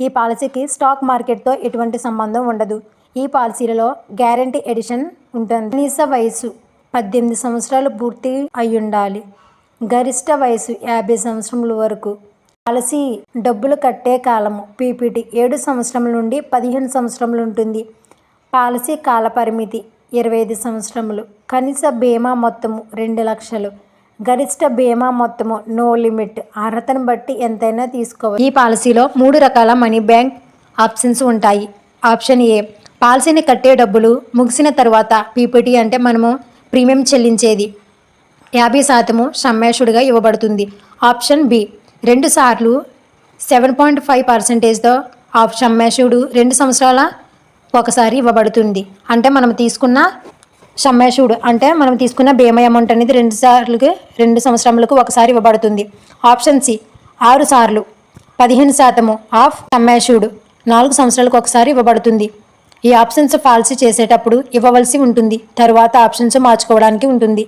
ఈ పాలసీకి స్టాక్ మార్కెట్తో ఎటువంటి సంబంధం ఉండదు. ఈ పాలసీలలో గ్యారంటీ ఎడిషన్ ఉంటుంది. కనీస వయసు పద్దెనిమిది సంవత్సరాలు పూర్తి అయ్యుండాలి. గరిష్ట వయసు యాభై సంవత్సరముల వరకు. పాలసీ డబ్బులు కట్టే కాలము పీపీటీ ఏడు సంవత్సరముల నుండి పదిహేను సంవత్సరములు ఉంటుంది. పాలసీ కాల పరిమితి ఇరవై ఐదు సంవత్సరములు. కనీస బీమా మొత్తము రెండు లక్షలు. గరిష్ట బీమా మొత్తము నో లిమిట్. అర్హతను బట్టి ఎంతైనా తీసుకోవచ్చు. ఈ పాలసీలో మూడు రకాల మనీ బ్యాంక్ ఆప్షన్స్ ఉంటాయి. ఆప్షన్ ఏ పాలసీని కట్టే డబ్బులు ముగిసిన తర్వాత పీపీటీ అంటే మనము ప్రీమియం చెల్లించేది. యాభై శాతము సమ్మేషుడిగా ఇవ్వబడుతుంది. ఆప్షన్ బి రెండు సార్లు సెవెన్ పాయింట్ ఫైవ్ పర్సెంటేజ్తో ఆఫ్ సమ్మేషుడు రెండు సంవత్సరాల ఒకసారి ఇవ్వబడుతుంది. అంటే మనం తీసుకున్న సమ్మేషుడు అంటే మనం తీసుకున్న బీమా అమౌంట్ అనేది రెండు సార్లుకి రెండు సంవత్సరములకు ఒకసారి ఇవ్వబడుతుంది. ఆప్షన్ సి ఆరు సార్లు పదిహేను శాతము ఆఫ్ సమ్మేషుడు నాలుగు సంవత్సరాలకు ఒకసారి ఇవ్వబడుతుంది. ఈ ఆప్షన్స్ పాలసీ చేసేటప్పుడు ఇవ్వవలసి ఉంటుంది. తరువాత ఆప్షన్స్ మార్చుకోవడానికి ఉంటుంది.